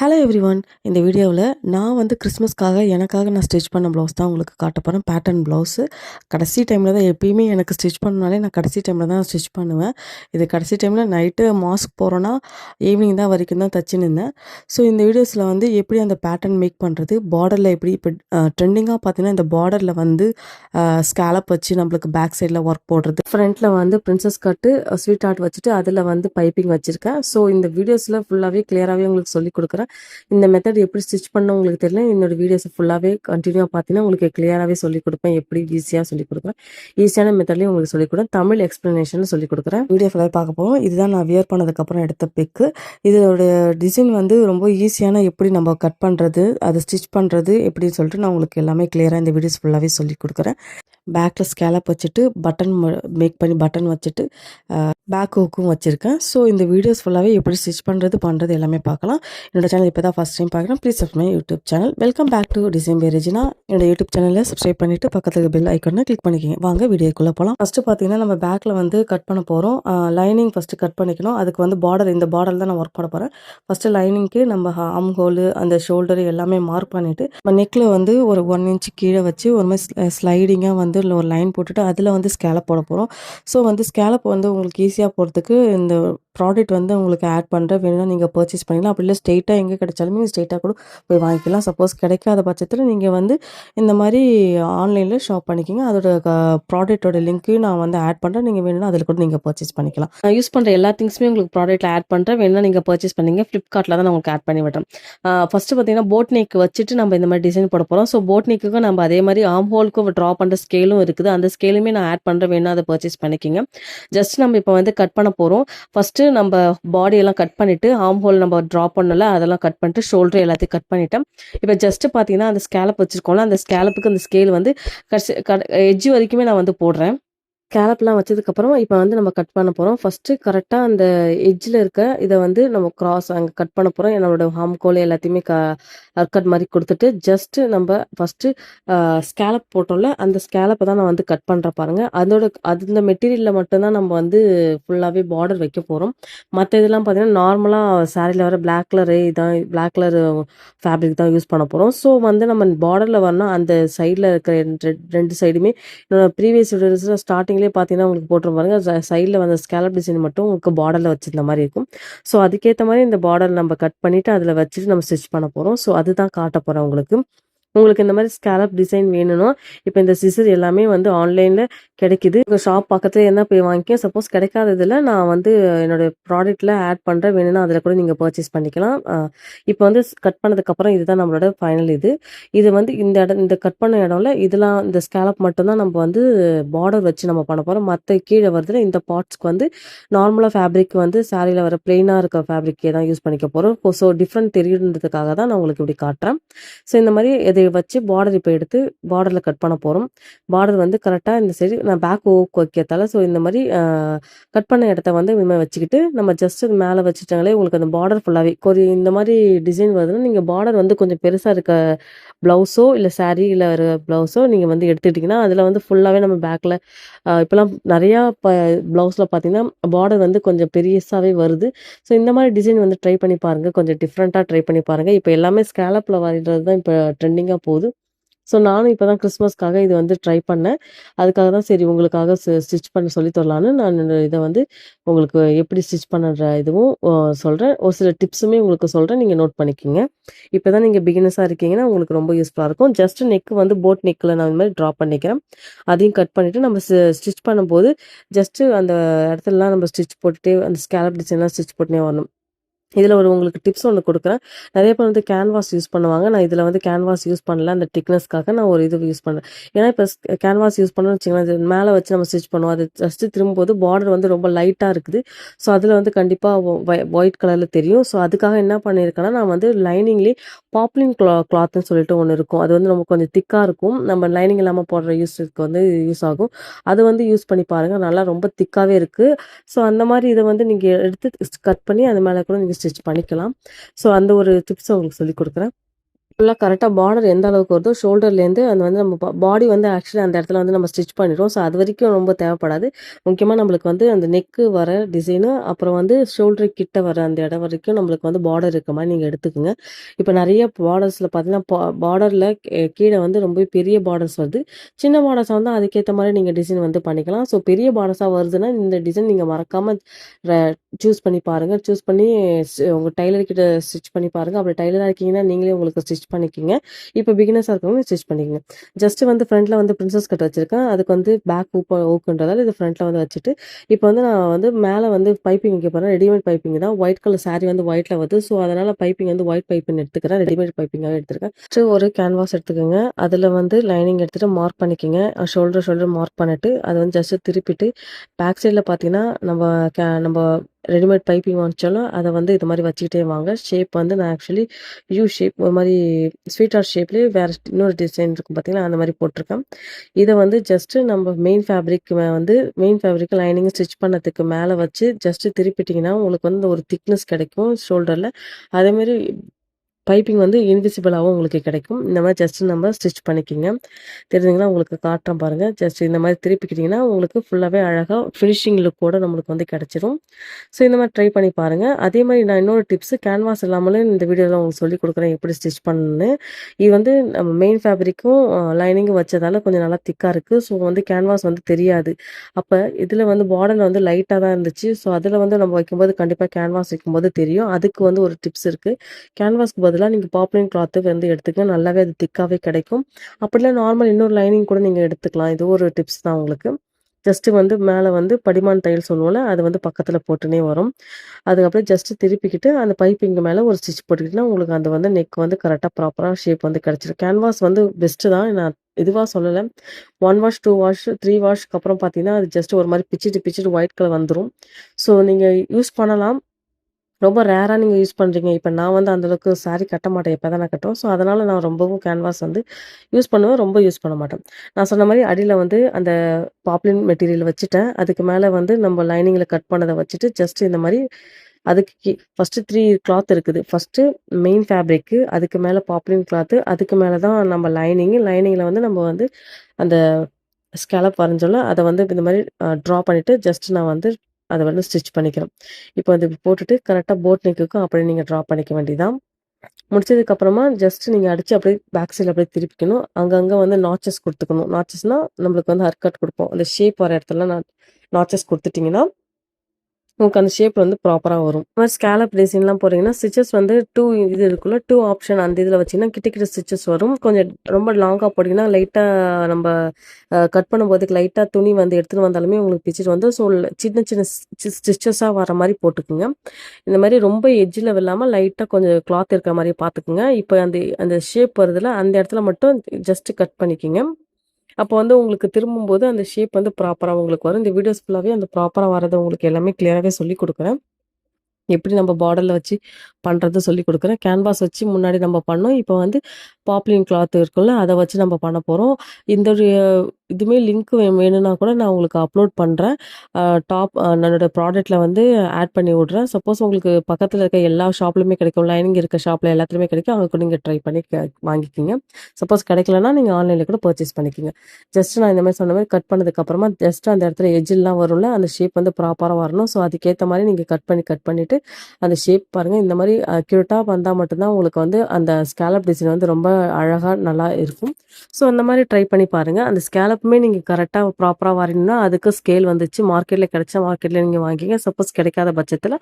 Hello every one இந்த வீடியோவில் நான் வந்து கிறிஸ்மஸ்க்காக எனக்காக நான் ஸ்டிச் பண்ண ப்ளவுஸ் தான் உங்களுக்கு காட்ட போகிறேன் பேட்டர்ன் ப்ளவுஸு கடைசி டைமில் தான் எப்பயுமே எனக்கு ஸ்டிச் பண்ணனாலே நான் கடைசி டைமில் தான் ஸ்டிச் பண்ணுவேன். இது கடைசி டைமில் நைட்டு மாஸ்க் போகிறோன்னா ஈவினிங் தான் வரைக்கும் தான் தச்சு நின்றேன் ஸோ இந்த வீடியோஸில் வந்து எப்படி அந்த பேட்டர்ன் மேக் பண்ணுறது பார்டரில் எப்படி இப்போ ட்ரெண்டிங்காக பார்த்தீங்கன்னா இந்த பார்டரில் வந்து ஸ்கேலப் வச்சு நம்மளுக்கு பேக் சைடில் ஒர்க் போடுறது. ஃப்ரண்ட்டில் வந்து பிரின்சஸ் கட்டு ஸ்வீட் ஆர்ட் வச்சுட்டு அதில் வந்து பைப்பிங் வச்சுருக்கேன். ஸோ இந்த வீடியோஸில் ஃபுல்லாகவே கிளியராகவே உங்களுக்கு சொல்லிக் கொடுக்குறேன். இந்த மெத்தட் எப்படி ஸ்டிச் பண்ண உங்களுக்கு தெரியல. என்னோட வீடியோஸ் ஃபுல்லாகவே கண்டினியூவாக பார்த்தீங்கன்னா உங்களுக்கு கிளியராகவே சொல்லிக் கொடுப்பேன். எப்படி ஈஸியாக சொல்லிக் கொடுக்குறேன். ஈஸியான மெத்தட்லேயும் உங்களுக்கு சொல்லிக் கொடுக்குறேன். தமிழ் எக்ஸ்ப்ளனேஷன் சொல்லிக் கொடுக்குறேன். வீடியோ ஃபுல்லாக பார்க்க போகிறோம் இதுதான் நான் வியர் பண்ணதுக்கப்புறம் எடுத்த பிக்கு இதோட டிசைன் வந்து ரொம்ப ஈஸியான எப்படி நம்ம கட் பண்ணுறது அதை ஸ்டிச் பண்ணுறது எப்படின்னு சொல்லிட்டு நான் உங்களுக்கு எல்லாமே கிளியராக இந்த வீடியோஸ் ஃபுல்லாகவே சொல்லிக் கொடுக்குறேன். பேக்கில் ஸ்கேலப் வச்சுட்டு பட்டன் மேக் பண்ணி பட்டன் வச்சுட்டு பேக் ஹூக்கும் வச்சுருக்கேன். ஸோ இந்த வீடியோஸ் ஃபுல்லாகவே எப்படி ஸ்டிச் பண்ணுறது பண்ணுறது எல்லாமே பார்க்கலாம். என்னோடய சேனல் இப்போ தான் ஃபஸ்ட் டைம் பார்க்குறேன். Please subscribe my YouTube channel welcome back to design பேரேஜினா என்னோட யூடியூப் சேனலில் சப்ஸ்கிரைப் பண்ணிவிட்டு பக்கத்துக்கு பெல் ஐக்கனை கிளிக் பண்ணிக்கிங்க. வாங்க வீடியோக்குள்ளே போகலாம் ஃபஸ்ட்டு பார்த்தீங்கன்னா நம்ம பேக்கில் வந்து கட் பண்ண போகிறோம் லைனிங் ஃபஸ்ட்டு கட் பண்ணிக்கணும். அதுக்கு வந்து பார்டர் இந்த பார்டர் தான் நான் ஒர்க் பண்ண போகிறேன் ஃபஸ்ட்டு லைனிங்க்கு நம்ம ஆம் ஹோலு அந்த ஷோல்டர் எல்லாமே மார்க் பண்ணிவிட்டு நம்ம நெக்கில் வந்து ஒரு ஒன் இன்ச்சு கீழே வச்சு ஒரு மாதிரி ஸ்லைடிங்காக வந்து ஒரு லைன் போட்டுட்டு அதில் வந்து ஸ்கேலப் போட போகிறோம் ஸோ வந்து ஸ்கேலப் வந்து உங்களுக்கு ஈஸியாக போகிறதுக்கு இந்த ப்ராடக்ட் வந்து உங்களுக்கு ஆட் பண்ணுறேன் வேணும்னா நீங்கள் பர்ச்சேஸ் பண்ணிக்கலாம். அப்படி இல்லை ஸ்ட்ரெயிட்டாக எங்கே கிடைச்சாலுமே நீங்கள் ஸ்ட்ரெயிட்டாக கூட போய் வாங்கிக்கலாம். சப்போஸ் கிடைக்காத பட்சத்தில் நீங்கள் வந்து இந்த மாதிரி ஆன்லைனில் ஷாப் பண்ணிக்கிங்க. அதோட ப்ராடக்ட்டோட லிங்க்கையும் நான் வந்து ஆட் பண்ணுறேன் நீங்கள் வேணும்னா அதில் கூட நீங்கள் பர்ச்சேஸ் பண்ணிக்கலாம். நான் யூஸ் பண்ணுற எல்லா திங்ஸுமே உங்களுக்கு ப்ராடக்ட்டில் ஆட் பண்ணுறேன் வேணும்னா நீங்கள் பர்ச்சேஸ் பண்ணிங்க ஃப்ளிப்கார்ட்டில் தான் நான் உங்களுக்கு ஆட் பண்ணி விடுறேன். ஃபஸ்ட்டு பார்த்தீங்கன்னா போட் நெக் வச்சுட்டு நம்ம இந்த மாதிரி டிசைன் போட போகிறோம் ஸோ போட் நெக்குக்கும் நம்ம அதே மாதிரி ஆம் ஹோலுக்கும் ட்ரா பண்ணுற ஸ்கேலும் இருக்குது. அந்த ஸ்கேலுமே நான் ஆட் பண்ணுறேன் வேணும்னா அதை பர்ச்சேஸ் பண்ணிக்கிங்க. ஜஸ்ட் நம்ம இப்போ வந்து கட் பண்ண போகிறோம் ஃபஸ்ட்டு நம்ம பாடியெல்லாம் கட் பண்ணிவிட்டு ஆம் ஹோல் நம்ம ட்ரா பண்ணல அதெல்லாம் கட் பண்ணிட்டு ஷோல்டர் எல்லாத்தையும் கட் பண்ணிட்டேன் இப்போ ஜஸ்ட்டு பார்த்தீங்கன்னா அந்த ஸ்கேலப் வச்சுருக்கோம்ல அந்த ஸ்கேலப்புக்கு அந்த ஸ்கேல் வந்து எஜ்ஜு வரைக்குமே நான் வந்து போடுறேன். ஸ்கேலப்லாம் வச்சதுக்கப்புறம் இப்போ வந்து நம்ம கட் பண்ண போகிறோம் ஃபஸ்ட்டு கரெக்டாக அந்த எட்ஜில் இருக்க இதை வந்து நம்ம கிராஸ் அங்கே கட் பண்ண போகிறோம் என்னோட ஹாம் கோல் எல்லாத்தையுமே க கட் மாதிரி கொடுத்துட்டு ஜஸ்ட்டு நம்ம ஃபஸ்ட்டு ஸ்கேலப் போட்டோம்ல அந்த ஸ்கேலப்பை தான் நான் வந்து கட் பண்ணுற பாருங்கள் அதோட அது இந்த மெட்டீரியலில் மட்டும்தான் நம்ம வந்து ஃபுல்லாகவே பார்டர் வைக்க போகிறோம் மற்ற இதெல்லாம் பார்த்தீங்கன்னா நார்மலாக சாரியில் வர பிளாக் கலரு இதான் பிளாக் கலர் ஃபேப்ரிக் தான் யூஸ் பண்ண போகிறோம் ஸோ வந்து நம்ம பார்டரில் வரணும். அந்த சைடில் இருக்கிற ரெண்டு சைடுமே ப்ரீவியஸ் ஸ்டார்டிங் ஸ்டார்டிங்லேயே பார்த்தீங்கன்னா உங்களுக்கு போட்டுரும் பாருங்கள் சைடில் வந்து ஸ்கேலப் டிசைன் மட்டும் உங்களுக்கு பார்டரில் வச்சிருந்த மாதிரி இருக்கும். ஸோ அதுக்கேற்ற மாதிரி இந்த பார்டர் நம்ம கட் பண்ணிவிட்டு அதில் வச்சுட்டு நம்ம ஸ்டிச் பண்ண போகிறோம் ஸோ அதுதான் காட்ட போகிறேன் உங்களுக்கு. உங்களுக்கு இந்த மாதிரி ஸ்கேலப் டிசைன் வேணும்னா இப்போ இந்த சிசர் எல்லாமே வந்து ஆன்லைனில் கிடைக்குது. உங்கள் ஷாப் பக்கத்தில் என்ன போய் வாங்கிக்கோ சப்போஸ் கிடைக்காததில் நான் வந்து என்னோடய ப்ராடக்ட்டில் ஆட் பண்ணுறேன் வேணும்னா அதில் கூட நீங்கள் பர்ச்சேஸ் பண்ணிக்கலாம். இப்போ வந்து கட் பண்ணதுக்கப்புறம் இதுதான் நம்மளோட ஃபைனல் இது. இது வந்து இந்த இடம் இந்த கட் பண்ண இடம்ல இதெல்லாம் இந்த ஸ்கேலப் மட்டும்தான் நம்ம வந்து பார்டர் வச்சு நம்ம பண்ண போகிறோம் மற்ற கீழே வரதுல இந்த பார்ட்ஸ்க்கு வந்து நார்மலாக ஃபேப்ரிக் வந்து சாரியில் வர பிளெயினாக இருக்க ஃபேப்ரிக்கே தான் யூஸ் பண்ணிக்க போகிறோம் ஸோ டிஃப்ரெண்ட் தெரியுன்றதுக்காக தான் நான் உங்களுக்கு இப்படி காட்டுறேன். ஸோ இந்த மாதிரி இதை வச்சு பார்டர் இப்போ எடுத்து பார்டரில் கட் பண்ண போகிறோம் பார்டர் வந்து கரெக்டாக இந்த சைடு நான் பேக் ஓக் வைக்கிறதால ஸோ இந்த மாதிரி கட் பண்ண இடத்த வந்து இனிமேல் வச்சுக்கிட்டு நம்ம ஜஸ்ட் மேலே வச்சுட்டாங்களே உங்களுக்கு அந்த பார்டர் ஃபுல்லாகவே கொஞ்சம் இந்த மாதிரி டிசைன் வருதுன்னா நீங்கள் பார்டர் வந்து கொஞ்சம் பெருசாக இருக்க ப்ளவுஸோ இல்லை சாரீ இல்லை ஒரு ப்ளவுஸோ நீங்கள் வந்து எடுத்துக்கிட்டிங்கன்னா அதில் வந்து ஃபுல்லாகவே நம்ம பேக்கில் இப்போலாம் நிறையா இப்போ ப்ளவுஸில் பார்த்தீங்கன்னா பார்டர் வந்து கொஞ்சம் பெரியஸாகவே வருது. ஸோ இந்த மாதிரி டிசைன் வந்து ட்ரை பண்ணி பாருங்கள் கொஞ்சம் டிஃப்ரெண்ட்டாக ட்ரை பண்ணி பாருங்கள் இப்போ எல்லாமே ஸ்கேலப்பில் வரைகிறது தான் இப்போ ட்ரெண்டிங் ட்ரெண்டிங்காக போகுது. ஸோ நானும் இப்போ தான் கிறிஸ்மஸ்க்காக இது வந்து ட்ரை பண்ணேன். அதுக்காக தான் சரி உங்களுக்காக ஸ்டிச் பண்ண சொல்லி தரலான்னு நான் இதை வந்து உங்களுக்கு எப்படி ஸ்டிச் பண்ணுற இதுவும் சொல்கிறேன் ஒரு சில டிப்ஸுமே உங்களுக்கு சொல்கிறேன் நீங்கள் நோட் பண்ணிக்கிங்க. இப்போ தான் நீங்கள் பிகினஸாக இருக்கீங்கன்னா உங்களுக்கு ரொம்ப யூஸ்ஃபுல்லாக இருக்கும். ஜஸ்ட் நெக்கு வந்து போட் நெக்கில் நான் இந்த மாதிரி ட்ரா பண்ணிக்கிறேன். அதையும் கட் பண்ணிவிட்டு நம்ம ஸ்டிச் பண்ணும்போது ஜஸ்ட்டு அந்த இடத்துலலாம் நம்ம ஸ்டிச் போட்டுகிட்டே அந்த ஸ்கேலப் டிசைன்லாம் ஸ்டிச் போட்டுனே வரணும். இதில் ஒரு உங்களுக்கு டிப்ஸ் ஒன்று கொடுக்குறேன். நிறைய பேர் வந்து கேன்வாஸ் யூஸ் பண்ணுவாங்க. நான் இதில் வந்து கேன்வாஸ் யூஸ் பண்ணல. அந்த திக்னஸ்க்காக நான் ஒரு இது யூஸ் பண்ணுறேன் ஏன்னா இப்போ கேன்வாஸ் யூஸ் பண்ணோம்னு வச்சுக்கோங்களேன். மேலே வச்சு நம்ம ஸ்டிச் பண்ணுவோம். அது ஜஸ்ட்டு திரும்பும்போது பார்டர் வந்து ரொம்ப லைட்டாக இருக்குது. ஸோ அதில் வந்து கண்டிப்பாக ஒயிட் கலரில் தெரியும். ஸோ அதுக்காக என்ன பண்ணியிருக்கேன்னா நான் வந்து லைனிங்லேயே பாப்லின் க்ளா கிளாத்னு சொல்லிட்டு ஒன்று இருக்கும். அது வந்து நம்ம கொஞ்சம் திக்காக இருக்கும். நம்ம லைனிங் இல்லாமல் போடுற யூஸுக்கு வந்து யூஸ் ஆகும். அது வந்து யூஸ் பண்ணி பாருங்கள் நல்லா ரொம்ப திக்காகவே இருக்குது ஸோ அந்த மாதிரி இதை வந்து நீங்கள் எடுத்து கட் பண்ணி அது மேலே கூட நீங்கள் ஸ்டிச் பண்ணிக்கலாம். ஸோ அந்த ஒரு டிப்ஸை உங்களுக்கு சொல்லிக் கொடுக்குறேன். ஃபுல்லாக கரெக்டாக பார்டர் எந்த அளவுக்கு வருதோ ஷோல்டர்லேருந்து அந்த வந்து நம்ம பாடி வந்து ஆக்சுவலி அந்த இடத்துல வந்து நம்ம ஸ்டிச் பண்ணிடுவோம் ஸோ அது வரைக்கும் ரொம்ப தேவைப்படாது. முக்கியமாக நம்மளுக்கு வந்து அந்த நெக்கு வர டிசைனு அப்புறம் வந்து ஷோல்டர் கிட்ட வர அந்த இடம் வரைக்கும் நம்மளுக்கு வந்து பார்டர் இருக்க மாதிரி நீங்கள் எடுத்துக்கோங்க. இப்போ நிறைய பார்டர்ஸில் பார்த்தீங்கன்னா பார்டரில் கீழே வந்து ரொம்ப பெரிய பார்டர்ஸ் வருது. சின்ன பார்டர்ஸாக வந்து அதுக்கேற்ற மாதிரி நீங்கள் டிசைன் வந்து பண்ணிக்கலாம். ஸோ பெரிய பார்டர்ஸாக வருதுன்னா இந்த டிசைன் நீங்கள் மறக்காமல் சூஸ் பண்ணி பாருங்கள் சூஸ் பண்ணி உங்கள் டைலர் கிட்ட ஸ்டிச் பண்ணி பாருங்கள் அப்படி டைலராக இருக்கீங்கன்னா நீங்களே உங்களுக்கு ஸ்டிச் பண்ணிக்கிங்க. இப்போ பிகினர்ஸாக இருக்கவங்க ஸ்டிச் பண்ணிக்கங்க. ஜஸ்ட் வந்து ஃப்ரண்ட்டில் வந்து பிரின்சஸ் கட் வச்சுருக்கேன். அதுக்கு வந்து பேக் ஊப்ப ஊக்குன்றதால இது ஃப்ரண்ட்டில் வந்து வச்சுட்டு இப்போ வந்து நான் வந்து மேலே வந்து பைப்பிங் வைக்க போகிறேன் ரெடிமேட் பைப்பிங் தான். ஒயிட் கலர் சாரீ வந்து ஒயிட்டில் வருது. ஸோ அதனால் பைப்பிங் வந்து ஒயிட் பைப்பிங் எடுத்துக்கிறேன். ரெடிமேட் பைப்பிங்காக எடுத்துருக்கேன் ஸோ ஒரு கேன்வாஸ் எடுத்துக்கோங்க. அதில் வந்து லைனிங் எடுத்துகிட்டு மார்க் பண்ணிக்கோங்க. ஷோல்டர் ஷோல்டர் மார்க் பண்ணிட்டு அதை வந்து ஜஸ்ட்டு திருப்பிட்டு பேக் சைடில் பார்த்தீங்கன்னா நம்ம கே நம்ம ரெடிமேட் பைப்பிங் வாங்கிச்சாலும் அதை வந்து இது மாதிரி வச்சுக்கிட்டே வாங்க. ஷேப் வந்து நான் ஆக்சுவலி யூ ஷேப் ஒரு மாதிரி ஸ்வீட் ஆர்ட் ஷேப்லேயே வேறு இன்னொரு டிசைன் இருக்கும் பார்த்தீங்களா அந்த மாதிரி போட்டிருக்கேன். இதை வந்து ஜஸ்ட்டு நம்ம மெயின் ஃபேப்ரிக் வந்து மெயின் ஃபேப்ரிக் லைனிங் ஸ்டிச் பண்ணதுக்கு மேலே வச்சு ஜஸ்ட்டு திருப்பிட்டிங்கன்னா உங்களுக்கு வந்து ஒரு திக்னஸ் கிடைக்கும் ஷோல்டரில் அதேமாரி பைப்பிங் வந்து இன்விசிபிளாகவும் உங்களுக்கு கிடைக்கும். இந்த மாதிரி ஜஸ்ட் நம்ம ஸ்டிச் பண்ணிக்கிங்க. தெரிஞ்சுங்கன்னா உங்களுக்கு காட்டுறோம் பாருங்கள் ஜஸ்ட் இந்த மாதிரி திருப்பிக்கிட்டிங்கன்னா உங்களுக்கு ஃபுல்லாகவே அழகாக ஃபினிஷிங் லுக்கோட நம்மளுக்கு வந்து கிடச்சிரும். ஸோ இந்த மாதிரி ட்ரை பண்ணி பாருங்கள் அதே மாதிரி நான் இன்னொரு டிப்ஸு கேன்வாஸ் இல்லாமலே இந்த வீடியோவில் உங்களுக்கு சொல்லி கொடுக்குறேன் எப்படி ஸ்டிச் பண்ணணும்னு. இது வந்து நம்ம மெயின் ஃபேப்ரிக்கும் லைனிங்கும் வச்சதால கொஞ்சம் நல்லா திக்காக இருக்குது ஸோ வந்து கேன்வாஸ் வந்து தெரியாது. அப்போ இதில் வந்து பார்டர் வந்து லைட்டாக தான் இருந்துச்சு. ஸோ அதில் வந்து நம்ம வைக்கும்போது கண்டிப்பாக கேன்வாஸ் வைக்கும்போது தெரியும். அதுக்கு வந்து ஒரு டிப்ஸ் இருக்குது கேன்வாஸ்க்கு பதில் பதிலாக நீங்கள் பாப்ளின் கிளாத்து வந்து எடுத்துக்கங்க. நல்லாவே அது திக்காகவே கிடைக்கும். அப்படிலாம் நார்மல் இன்னொரு லைனிங் கூட நீங்கள் எடுத்துக்கலாம். இது ஒரு டிப்ஸ் தான் உங்களுக்கு. ஜஸ்ட்டு வந்து மேலே வந்து படிமான் தையல் சொல்லுவோம்ல அது வந்து பக்கத்தில் போட்டுனே வரும். அதுக்கப்புறம் ஜஸ்ட்டு திருப்பிக்கிட்டு அந்த பைப்பிங்க மேலே ஒரு ஸ்டிச் போட்டுக்கிட்டுனா உங்களுக்கு அந்த வந்து நெக் வந்து கரெக்டாக ப்ராப்பராக ஷேப் வந்து கிடச்சிடும் கேன்வாஸ் வந்து பெஸ்ட்டு தான். நான் இதுவாக சொல்லலை. One wash two wash three வாஷ்க்கு அப்புறம் பார்த்தீங்கன்னா அது ஜஸ்ட் ஒரு மாதிரி பிச்சுட்டு பிச்சுட்டு ஒயிட் கலர் வந்துடும் ஸோ நீங்கள் யூஸ் பண்ணலாம். ரொம்ப ரேராக நீங்கள் யூஸ் பண்ணுறீங்க இப்போ நான் வந்து அந்தளவுக்கு சாரி கட்ட மாட்டேன். எப்போ தான் நான் ஸோ அதனால் நான் ரொம்பவும் கேன்வாஸ் வந்து யூஸ் பண்ணுவேன். ரொம்ப யூஸ் பண்ண மாட்டேன். நான் சொன்ன மாதிரி அடியில் வந்து அந்த பாப்லின் மெட்டீரியல் வச்சுட்டேன். அதுக்கு மேலே வந்து நம்ம லைனிங்கில் கட் பண்ணதை வச்சுட்டு ஜஸ்ட் இந்த மாதிரி அதுக்கு ஃபஸ்ட்டு த்ரீ கிளாத் இருக்குது. ஃபஸ்ட்டு மெயின் ஃபேப்ரிக்கு அதுக்கு மேலே பாப்லின் கிளாத்து அதுக்கு மேலே தான் நம்ம லைனிங்கு லைனிங்கில் வந்து நம்ம வந்து அந்த ஸ்கேலப் வரைஞ்சோல்ல அதை வந்து இந்த மாதிரி ட்ரா பண்ணிவிட்டு ஜஸ்ட் நான் வந்து அதை வந்து ஸ்டிச் பண்ணிக்கிறோம் இப்போ அது போட்டுட்டு கரெக்டாக போட் நெக்குக்கும் அப்படியே நீங்கள் ட்ரா பண்ணிக்க வேண்டியதான் முடிச்சதுக்கப்புறமா ஜஸ்ட் நீங்கள் அடித்து அப்படியே பேக் சைடில் அப்படியே திருப்பிக்கணும். அங்கங்கே வந்து நாச்சஸ் கொடுத்துக்கணும். நாச்சஸ்னால் நம்மளுக்கு வந்து ஹர்கட் கொடுப்போம். அந்த ஷேப் வர இடத்துல நான் நாச்சஸ் கொடுத்துட்டிங்கன்னா உங்களுக்கு அந்த ஷேப் வந்து ப்ராப்பராக வரும். இந்த மாதிரி ஸ்கேலப் டிசைன்லாம் போகிறீங்கன்னா ஸ்டிச்சஸ் வந்து டூ இது இருக்குள்ள டூ ஆப்ஷன் அந்த இதில் வச்சிங்கன்னா கிட்ட கிட்ட ஸ்டிச்சஸ் வரும். கொஞ்சம் ரொம்ப லாங்காக போட்டிங்கன்னா லைட்டாக நம்ம கட் பண்ணும்போதுக்கு லைட்டாக துணி வந்து எடுத்துகிட்டு வந்தாலுமே உங்களுக்கு பிச்சுட்டு வந்து ஸோ சின்ன சின்ன ஸ்டிச்சஸாக வர மாதிரி போட்டுக்குங்க. இந்த மாதிரி ரொம்ப எஜ்ஜில் இல்லாமல் லைட்டாக கொஞ்சம் கிளாத் இருக்கிற மாதிரி பார்த்துக்குங்க. இப்போ அந்த அந்த ஷேப் வருதுல அந்த இடத்துல மட்டும் ஜஸ்ட்டு கட் பண்ணிக்கோங்க. அப்போ வந்து உங்களுக்கு திரும்பும்போது அந்த ஷேப் வந்து ப்ராப்பராக உங்களுக்கு வரும். இந்த வீடியோஸ் ஃபுல்லாகவே அந்த ப்ராப்பராக வரதை உங்களுக்கு எல்லாமே கிளியராகவே சொல்லி கொடுக்குறேன். எப்படி நம்ம பார்டரில் வச்சு பண்ணுறது சொல்லி கொடுக்குறேன். கேன்வாஸ் வச்சு முன்னாடி நம்ம பண்ணோம். இப்போ வந்து பாப்லின் கிளாத் இருக்குல்ல அதை வச்சு நம்ம பண்ண போகிறோம் இந்த இதுவுமே லிங்க் வேணும்னா கூட நான் உங்களுக்கு அப்லோட் பண்ணுறேன் டாப் என்னோடய ப்ராடக்ட்டில் வந்து ஆட் பண்ணி விட்றேன். சப்போஸ் உங்களுக்கு பக்கத்தில் இருக்க எல்லா ஷாப்லையுமே கிடைக்கும் லைனிங் இருக்க ஷாப்பில் எல்லாத்துலேயுமே கிடைக்கும் அவங்க நீங்கள் ட்ரை பண்ணி வாங்கிக்கிங்க. சப்போஸ் கிடைக்கலனா நீங்கள் ஆன்லைனில் கூட பர்ச்சேஸ் பண்ணிக்கிங்க. ஜஸ்ட் நான் இந்த மாதிரி சொன்ன மாதிரி கட் பண்ணதுக்கப்புறமா ஜஸ்ட் அந்த இடத்துல எஜ்ஜெல்லாம் வரும்ல அந்த ஷேப் வந்து ப்ராப்பராக வரணும். ஸோ அதுக்கேற்ற மாதிரி நீங்கள் கட் பண்ணி கட் பண்ணிவிட்டு அந்த ஷேப் பாருங்கள் இந்த மாதிரி அக்யூரேட்டாக வந்தால் மட்டும்தான் உங்களுக்கு வந்து அந்த ஸ்கேலப் டிசைன் வந்து ரொம்ப அழகாக நல்லா இருக்கும். ஸோ அந்த மாதிரி ட்ரை பண்ணி பாருங்கள் அந்த ஸ்கேலப்புமே நீங்கள் கரெக்டாக ப்ராப்பராக வரணும்னா அதுக்கு ஸ்கேல் வந்துச்சு. மார்க்கெட்டில் கிடைச்சா மார்க்கெட்டில் நீங்கள் வாங்கிங்க. சப்போஸ் கிடைக்காத பட்சத்தில்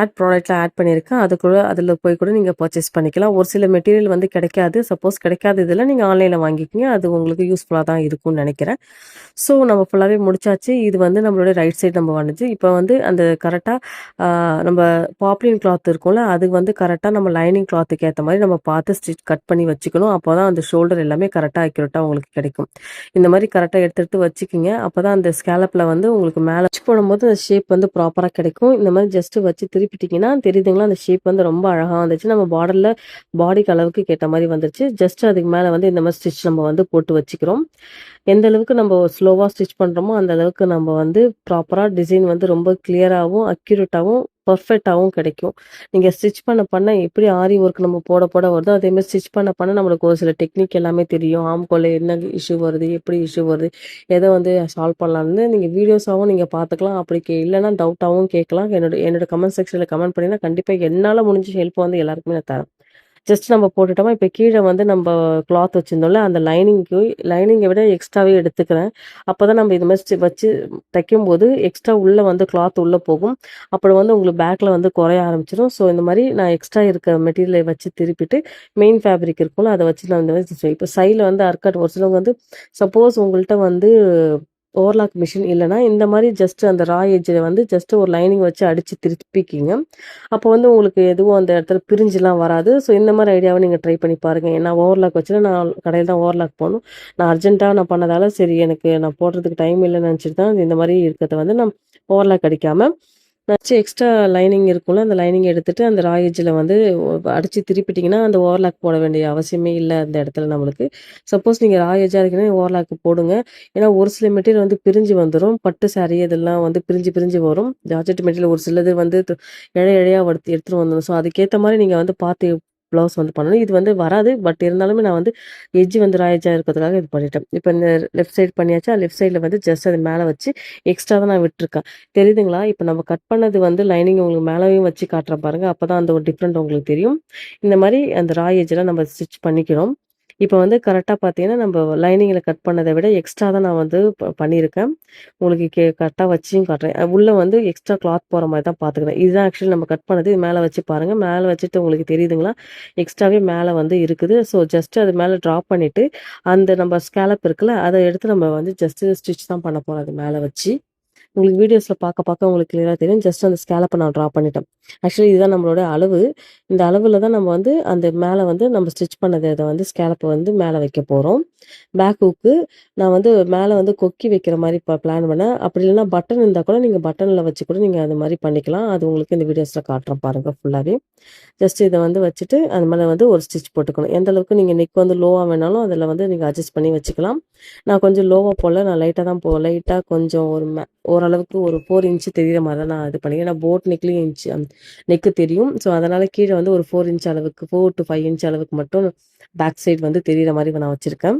ஆட் ப்ராடக்ட்டில் ஆட் பண்ணியிருக்கேன். அதுக்குள்ள அதில் போய் கூட நீங்கள் பர்ச்சேஸ் பண்ணிக்கலாம். ஒரு சில மெட்டீரியல் வந்து கிடைக்காது. சப்போஸ் கிடைக்காத இதில் நீங்கள் ஆன்லைனில் வாங்கிக்கிங்க. அது உங்களுக்கு யூஸ்ஃபுல்லாக தான் இருக்கும்னு நினைக்கிறேன். ஸோ நம்ம ஃபுல்லாகவே முடிச்சாச்சு. இது வந்து நம்மளுடைய ரைட் சைடு நம்ம வந்துச்சு. இப்போ வந்து அந்த கரெக்டாக நம்ம பாப்ளின் கிளாத் இருக்கும்ல அது வந்து கரெக்டாக நம்ம லைனிங் கிளாத்துக்கு ஏற்ற மாதிரி நம்ம பார்த்து ஸ்டிச் கட் பண்ணி வச்சுக்கணும். அப்போ தான் அந்த ஷோல்டர் எல்லாமே கரெக்டாக அக்யூரேட்டாக உங்களுக்கு கிடைக்கும். இந்த மாதிரி கரெக்டாக எடுத்துகிட்டு வச்சுக்கிங்க. அப்போ தான் அந்த ஸ்கேலப்பில் வந்து உங்களுக்கு மேலே வச்சு போடும்போது அந்த ஷேப் வந்து ப்ராப்பராக கிடைக்கும். இந்த மாதிரி ஜஸ்ட்டு வச்சு திருப்பிட்டிங்கன்னா தெரியுதுங்களா? அந்த ஷேப் வந்து ரொம்ப அழகாக வந்துச்சு. நம்ம பார்டரில் பாடிக்கு அளவுக்கு கேட்ட மாதிரி வந்துருச்சு. ஜஸ்ட் அதுக்கு மேலே வந்து இந்த மாதிரி ஸ்டிச் நம்ம வந்து போட்டு வச்சுக்கிறோம். எந்த அளவுக்கு நம்ம ஸ்லோவாக ஸ்டிச் பண்ணுறோமோ அந்த அளவுக்கு நம்ம வந்து ப்ராப்பராக டிசைன் வந்து ரொம்ப கிளியராகவும் அக்யூரேட்டாகவும் பர்ஃபெக்டாகவும் கிடைக்கும். நீங்கள் ஸ்டிச் பண்ண பண்ண எப்படி ஆரி ஒர்க் நம்ம போட போட வருதோ அதேமாதிரி ஸ்டிச் பண்ண பண்ண நம்மளுக்கு ஒரு சில டெக்னிக் எல்லாமே தெரியும். ஆம்கோல என்ன இஷ்யூ வருது எப்படி இஷ்யூ வருது எதை வந்து சால்வ் பண்ணலாம்னு நீங்கள் வீடியோஸாகவும் நீங்கள் பார்த்துக்கலாம். அப்படி கே இல்லைன்னா டவுட்டாகவும் கேட்கலாம். என்னோட என்னோட கமெண்ட் செக்ஷனில் கமெண்ட் பண்ணிங்கன்னா கண்டிப்பாக என்னால் முடிஞ்ச ஹெல்ப் வந்து எல்லாருக்குமே நான் தரேன். ஜஸ்ட் நம்ம போட்டுட்டோமா? இப்போ கீழே வந்து நம்ம கிளாத் வச்சுருந்தோம்ல அந்த லைனிங்க்கு லைனிங்கை விட எக்ஸ்ட்ராவே எடுத்துக்கிறேன். அப்போ தான் நம்ம இது மாதிரி வச்சு தைக்கும்போது எக்ஸ்ட்ரா உள்ளே வந்து கிளாத் உள்ளே போகும். அப்புறம் வந்து உங்களுக்கு பேக்கில் வந்து குறைய ஆரம்பிச்சிடும் ஸோ இந்த மாதிரி நான் எக்ஸ்ட்ரா இருக்க மெட்டீரியலை வச்சு திருப்பிட்டு மெயின் ஃபேப்ரிக் இருக்கும்ல அதை வச்சு நான் இந்த மாதிரி இப்போ சைடில் வந்து அர்க்கட் ஒரு சிலவங்க வந்து சப்போஸ் உங்கள்கிட்ட வந்து ஓவர்லாக் மிஷின் இல்லைனா இந்த மாதிரி ஜஸ்ட் அந்த ரா எஜ்ஜில் வந்து ஜஸ்ட் ஒரு லைனிங் வச்சு அடித்து திருப்பிக்கிங்க. அப்போ வந்து உங்களுக்கு எதுவும் அந்த இடத்துல பிரிஞ்சுலாம் வராது. ஸோ இந்த மாதிரி ஐடியாவை நீங்கள் ட்ரை பண்ணி பாருங்கள் ஏன்னா ஓவர்லாக் வச்சுன்னா நான் கடையில் தான் ஓவர்லாக் போகணும் நான் அர்ஜென்ட்டாக நான் பண்ணதால சரி எனக்கு நான் போடுறதுக்கு டைம் இல்லைன்னு நினச்சிட்டு தான் இந்த மாதிரி இருக்கிறத வந்து நான் ஓவர்லாக் அடிக்காமல் நச்சு எக்ஸ்ட்ரா லைனிங் இருக்கும்ல அந்த லைனிங் எடுத்துட்டு அந்த ராயேஜில் வந்து அடித்து திருப்பிட்டிங்கன்னா அந்த ஓவர்லாக் போட வேண்டிய அவசியமே இல்லை அந்த இடத்துல நம்மளுக்கு. சப்போஸ் நீங்கள் ராயேஜாக இருக்கீங்கன்னா ஓவர்லாக் போடுங்க. ஏன்னா ஒரு சில மெட்டீரியல் வந்து பிரிஞ்சு வந்துடும் பட்டு சாரீ இதெல்லாம் வந்து பிரிஞ்சு பிரிஞ்சு வரும். ஜார்ஜெட் மெட்டீரியல் ஒரு சிலது வந்து இழைய இழையாக எடுத்து எடுத்துகிட்டு வந்துடும் ஸோ அதுக்கேற்ற மாதிரி நீங்கள் வந்து பார்த்து ப்ளவுஸ் வந்து பண்ணணும் இது வந்து வராது. பட் இருந்தாலுமே நான் வந்து எஜ்ஜு வந்து ராயஜாக இருக்கிறதுக்காக இது பண்ணிட்டேன். இப்போ இந்த லெஃப்ட் சைடு பண்ணியாச்சா? லெஃப்ட் சைடில் வந்து ஜஸ்ட் அது மேலே வச்சு எக்ஸ்ட்ரா தான் நான் விட்டுருக்கேன். தெரியுதுங்களா? இப்போ நம்ம கட் பண்ணது வந்து லைனிங் உங்களுக்கு மேலேயும் வச்சு காட்டுற பாருங்கள் அப்போ தான் அந்த ஒரு டிஃப்ரெண்ட் உங்களுக்கு தெரியும். இந்த மாதிரி அந்த ராய் எஜ்ஜெலாம் நம்ம ஸ்டிச் பண்ணிக்கிறோம். இப்போ வந்து கரெக்டாக பார்த்தீங்கன்னா நம்ம லைனிங்கில் கட் பண்ணதை விட எக்ஸ்ட்ரா தான் நான் வந்து பண்ணியிருக்கேன். உங்களுக்கு கே கரெக்டாக வச்சியும் காட்டுறேன். உள்ளே வந்து எக்ஸ்ட்ரா கிளாத் போகிற மாதிரி தான் பார்த்துக்கிறேன். இதுதான் ஆக்சுவலி நம்ம கட் பண்ணது. இது மேலே வச்சு பாருங்கள் மேலே வச்சுட்டு உங்களுக்கு தெரியுதுங்களா? எக்ஸ்ட்ராவே மேலே வந்து இருக்குது. ஸோ ஜஸ்ட் அது மேலே ட்ராப் பண்ணிவிட்டு அந்த நம்ம ஸ்கேலப் இருக்குல்ல அதை எடுத்து நம்ம வந்து ஜஸ்ட்டு ஸ்டிச் தான் பண்ண போகிறோம் அது மேலே வச்சு. உங்களுக்கு வீடியோஸில் பார்க்க பார்க்க உங்களுக்கு கிளியராக தெரியும். ஜஸ்ட் அந்த ஸ்கேலப்பை நான் ட்ரா பண்ணிட்டேன். ஆக்சுவலி இதுதான் நம்மளோட அளவு. இந்த அளவில் தான் நம்ம வந்து அந்த மேலே வந்து நம்ம ஸ்டிச் பண்ணதை அதை வந்து ஸ்கேலப்பை வந்து மேலே வைக்க போகிறோம் பேக் ஹூக்கு நான் வந்து மேலே வந்து கொக்கி வைக்கிற மாதிரி இப்போ பிளான் பண்ணேன். அப்படி இல்லைன்னா பட்டன் இருந்தால் கூட நீங்கள் பட்டனில் வச்சு கூட நீங்கள் அது மாதிரி பண்ணிக்கலாம். அது உங்களுக்கு இந்த வீடியோஸில் காட்டுறேன் பாருங்கள் ஃபுல்லாகவே ஜஸ்ட் இதை வந்து வச்சுட்டு அது மேலே வந்து ஒரு ஸ்டிச் போட்டுக்கணும். எந்த அளவுக்கு நீங்கள் நெக் வந்து லோவாக வேணாலும் அதில் வந்து நீங்கள் அட்ஜஸ்ட் பண்ணி வச்சுக்கலாம். நான் கொஞ்சம் லோவாக போல் நான் லைட்டாக தான் போ லைட்டாக கொஞ்சம் ஒரு மே ஓரளவுக்கு ஒரு ஃபோர் இன்ச்சு தெரிகிற மாதிரி தான் நான் இது பண்ணி ஏன்னா போட் நெக்லேயும் இன்ச்சு நெக்கு தெரியும். ஸோ அதனால் கீழே வந்து ஒரு ஃபோர் இன்ச் அளவுக்கு ஃபோர் டு ஃபைவ் இன்ச் அளவுக்கு மட்டும் பேக் சைடு வந்து தெரிகிற மாதிரி நான் வச்சுருக்கேன்.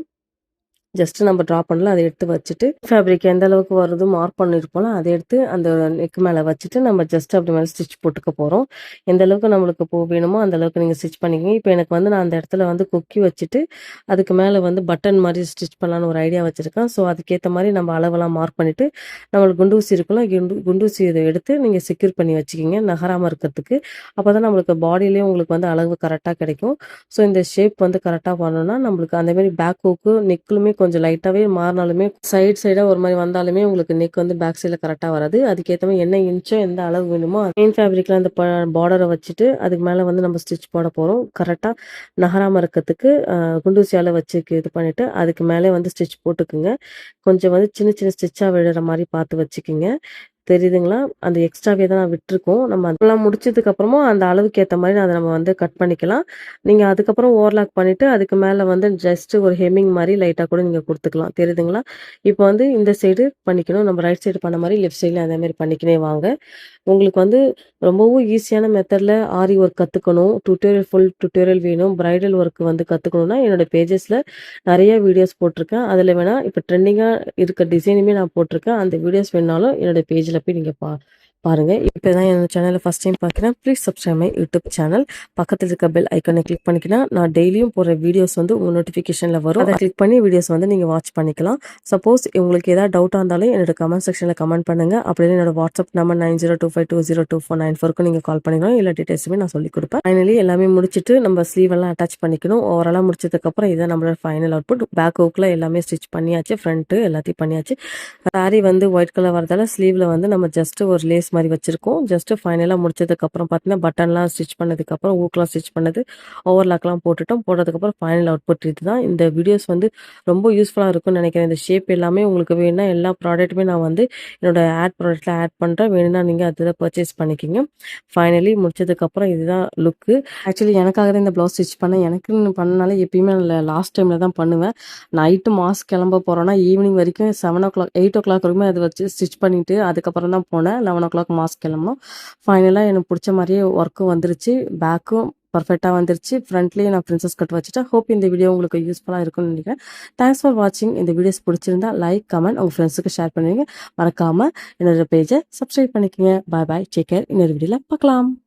ஜஸ்ட் நம்ம ட்ரா பண்ணலாம் அதை எடுத்து வச்சுட்டு ஃபேப்ரிக் எந்த அளவுக்கு வருது மார்க் பண்ணிருப்போம் அதை எடுத்து அந்த நெக் மேலே வச்சுட்டு நம்ம ஜஸ்ட் அப்படி மேலே ஸ்டிச் போட்டுக்க போகிறோம் எந்த அளவுக்கு நம்மளுக்கு பூ வேணுமோ அந்த அளவுக்கு நீங்கள் ஸ்டிச் பண்ணிக்கோங்க. இப்போ எனக்கு வந்து நான் அந்த இடத்துல வந்து கொக்கி வச்சுட்டு அதுக்கு மேலே வந்து பட்டன் மாதிரி ஸ்டிச் பண்ணலான்னு ஒரு ஐடியா வச்சுருக்கேன். ஸோ அதுக்கேற்ற மாதிரி நம்ம அளவெல்லாம் மார்க் பண்ணிவிட்டு நம்மளுக்கு குண்டூசி இருக்குல்ல குண்டு குண்டூசி இதை எடுத்து நீங்கள் செக்யூர் பண்ணி வச்சுக்கிங்க நகராமல் இருக்கிறதுக்கு. அப்போ தான் நம்மளுக்கு பாடியிலேயே உங்களுக்கு வந்து அளவு கரெக்டாக கிடைக்கும். ஸோ இந்த ஷேப் வந்து கரெக்டாக பண்ணோன்னா நம்மளுக்கு அந்தமாரி பேக் ஹூக்கு நெக்லுமே கொஞ்சம் கொஞ்சம் லைட்டாகவே மாறினாலுமே சைட் சைடாக ஒரு மாதிரி வந்தாலுமே உங்களுக்கு நெக் வந்து பேக் சைடில் கரெக்டாக வராது. அதுக்கேற்ற மாதிரி என்ன இன்ச்சோ எந்த அளவு வேணுமோ மெயின் ஃபேப்ரிக்கில் அந்த பார்டரை வச்சுட்டு அதுக்கு மேலே வந்து நம்ம ஸ்டிச் போட போகிறோம் கரெக்டாக நகராமல் இருக்கிறதுக்கு குண்டூசியால் வச்சு இது பண்ணிவிட்டு அதுக்கு மேலே வந்து ஸ்டிச் போட்டுக்குங்க. கொஞ்சம் வந்து சின்ன சின்ன ஸ்டிச்சாக விழுற மாதிரி பார்த்து வச்சுக்கிங்க. தெரியுதுங்களா? அந்த எக்ஸ்ட்ராவே தான் நான் விட்டுருக்கோம். நம்ம அதெல்லாம் முடிச்சதுக்கப்புறமா அந்த அளவுக்கு ஏற்ற மாதிரி அதை நம்ம வந்து கட் பண்ணிக்கலாம். நீங்கள் அதுக்கப்புறம் ஓவர்லாக் பண்ணிவிட்டு அதுக்கு மேலே வந்து ஜஸ்ட்டு ஒரு ஹெம்மிங் மாதிரி லைட்டாக கூட நீங்கள் கொடுத்துக்கலாம். தெரியுதுங்களா? இப்போ வந்து இந்த சைடு பண்ணிக்கணும். நம்ம ரைட் சைடு பண்ண மாதிரி லெஃப்ட் சைடில் அதே மாதிரி பண்ணிக்கினே வாங்க. உங்களுக்கு வந்து ரொம்பவும் ஈஸியான மெத்தடில் ஆரி ஒர்க் கற்றுக்கணும் டுட்டோரியல் ஃபுல் டுட்டோரியல் வேணும். ப்ரைடல் ஒர்க் வந்து கற்றுக்கணுன்னா என்னோடய பேஜஸில் நிறைய வீடியோஸ் போட்டிருக்கேன். அதில் வேணால் இப்போ ட்ரெண்டிங்காக இருக்க டிசைனுமே நான் போட்டிருக்கேன். அந்த வீடியோஸ் வேணாலும் என்னோடய பேஜில் போய் நீங்கள் பா பாருங்கள் இப்போ தான் என்னோட சேனலை ஃபஸ்ட் டைம் பார்க்குறேன் please subscribe my YouTube channel பக்கத்தில் இருக்க பெல் ஐக்கனை கிளிக் பண்ணிக்கலாம் நான் டெய்லியும் போகிற வீடியோஸ் வந்து உங்கள் நோட்டிஃபிகேஷனில் வரும். அதை கிளிக் பண்ணி வீடியோஸ் வந்து நீங்கள் வாட்ச் பண்ணிக்கலாம். சப்போஸ் உங்களுக்கு ஏதாவது டவுட்டாக இருந்தாலும் என்னோட கமெண்ட் செக்ஷனில் கமெண்ட் பண்ணுங்கள் அப்படின்னு என்னோட WhatsApp number nine zero two five two zero two four nine ஃபோருக்கு நீங்கள் கால் பண்ணிக்கணும் இல்லை டீட்டெயில்ஸுமே நான் சொல்லிக் கொடுப்பேன். ஃபைனலி எல்லாமே முடிச்சுட்டு நம்ம ஸ்லீவ் எல்லாம் அட்டாச் பண்ணிக்கணும். ஓவராலாக முடிச்சதுக்கப்புறம் இதான் நம்மளோட ஃபைனல் அவுட்புட் பேக் ஹூக்கில் எல்லாமே ஸ்டிச் பண்ணியாச்சு. ஃப்ரண்ட்டு எல்லாத்தையும் பண்ணியாச்சு. சாரி வந்து ஒயிட் கலர் வரதால ஸ்லீவில் வந்து நம்ம ஜஸ்ட் ஒரு லேஸ் மாதிரி வச்சுருக்கோம். ஜஸ்ட்டு ஃபைனலாக முடிச்சதுக்கப்புறம் பார்த்தீங்கன்னா பட்டன்லாம் ஸ்டிச் பண்ணதுக்கப்புறம் ஊக்கெலாம் ஸ்டிச் பண்ணது ஓவர்லாக்லாம் போட்டுட்டோம். போட்டதுக்கப்புறம் ஃபைனல் அவுட்புட் இது தான் இந்த வீடியோஸ் வந்து ரொம்ப யூஸ்ஃபுல்லாக இருக்கும்னு நினைக்கிறேன். இந்த ஷேப் எல்லாமே உங்களுக்கு வேணும்னா எல்லா ப்ராடக்ட்டுமே நான் வந்து என்னோட ஆட் ப்ராடக்ட்டில் ஆட் பண்ணுறேன் வேணும்னா நீங்கள் அதில் பர்ச்சேஸ் பண்ணிக்கிங்க. ஃபைனலி முடிச்சதுக்கப்புறம் இதுதான் லுக்கு ஆக்சுவலி எனக்காக தான் இந்த ப்ளவுஸ் ஸ்டிச் பண்ணேன். எனக்குன்னு பண்ணனால எப்பயுமே நான் லாஸ்ட் டைமில் தான் பண்ணுவேன். நைட்டு மாஸ் கிளம்ப போகிறோன்னா ஈவினிங் வரைக்கும் seven o'clock eight o'clock வரைக்கும் அதை வச்சு ஸ்டிச் பண்ணிவிட்டு அதுக்கப்புறம் தான் போனேன். லெவன் ஓ கிளாக் மாஸ் கிளம்பணும் ஃபைனலாக எனக்கு பிடிச்ச மாதிரியே ஒர்க்கும் வந்துருச்சு. பேக்கும் பர்ஃபெக்டாக வந்துருச்சு. ஃப்ரண்ட்லேயே நான் பிரின்சஸ் கட் வச்சுட்டேன். ஹோப் இந்த வீடியோ உங்களுக்கு யூஸ்ஃபுல்லாக இருக்கும்னு நினைக்கிறேன். தேங்க்ஸ் ஃபார் வாட்சிங் இந்த வீடியோஸ் பிடிச்சிருந்தா லைக் கமெண்ட் உங்கள் ஃப்ரெண்ட்ஸுக்கு ஷேர் பண்ணுவீங்க. மறக்காமல் என்னோட பேஜை சப்ஸ்கிரைப் பண்ணிக்கோங்க. பாய் பாய் டேக் கேர் இன்னொரு வீடியோவில் பார்க்கலாம்.